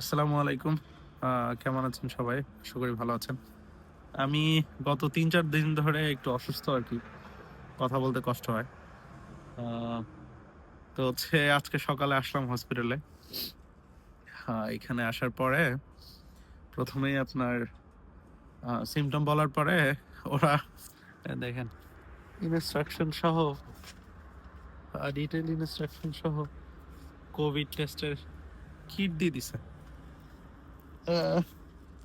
আসসালামু আলাইকুম। কেমন আছেন সবাই? আশা করি ভালো আছেন। আমি গত তিন চার দিন ধরে একটু অসুস্থ আর কি। কথা বলতে কষ্ট হয়। তো হচ্ছে আজকে সকালে আসলাম হসপিটালে। এখানে আসার পরে প্রথমেই আপনার সিমটম বলার পরে ওরা দেখেন ইনস্ট্রাকশন সহ ডিটেল ইনস্ট্রাকশন সহ কোভিড টেস্টের কিট দিয়ে দিছে।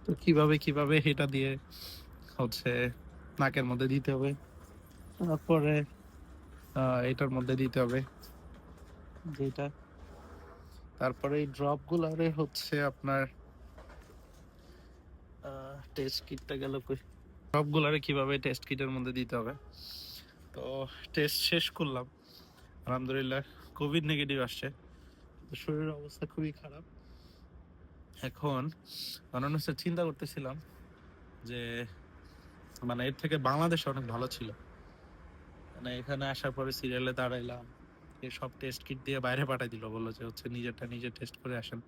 তো কীভাবে কীভাবে এটা দিয়ে হচ্ছে নাকের মধ্যে দিতে হবে? তারপরে এটার মধ্যে দিতে হবে যেটা। তারপরে এই ড্রপ গুলারে হচ্ছে আপনার টেস্ট কিটটা গেল কই? ড্রপ গুলারে কীভাবে টেস্ট কিটের মধ্যে দিতে হবে? তো টেস্ট শেষ করলাম। আলহামদুলিল্লাহ কোভিড নেগেটিভ আসছে। শরীরের অবস্থা খুবই খারাপ। এখন অন্যান্য চিন্তা করতেছিলাম যে মানে এর থেকে বাংলাদেশ অনেক ভালো ছিল। মানে এখানে আসার পরে সিরিয়ালে দাঁড়াইলাম, এ সব টেস্ট কিট দিয়ে বাইরে পাঠাই দিল, বলল যে হচ্ছে নিজেরটা নিজে টেস্ট করে আসেন।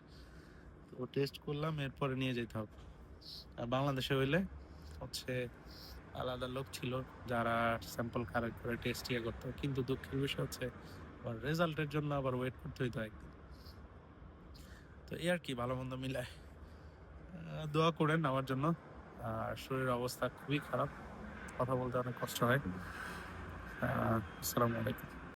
তো টেস্ট করলাম, এরপরে নিয়ে যেতে হবে। আর বাংলাদেশে হইলে হচ্ছে আলাদা লোক ছিল যারা স্যাম্পল কালেক্ট করে টেস্ট ইয়ে করতো। কিন্তু দুঃখের বিষয় হচ্ছে রেজাল্টের জন্য আবার ওয়েট করতে হইতো একদিন তো এই আর কি, ভালো মন্দ মিলায়। দোয়া করেন আমার জন্য। আর শরীরের অবস্থা খুবই খারাপ। কথা বলতে অনেক কষ্ট হয়। আসসালামু আলাইকুম।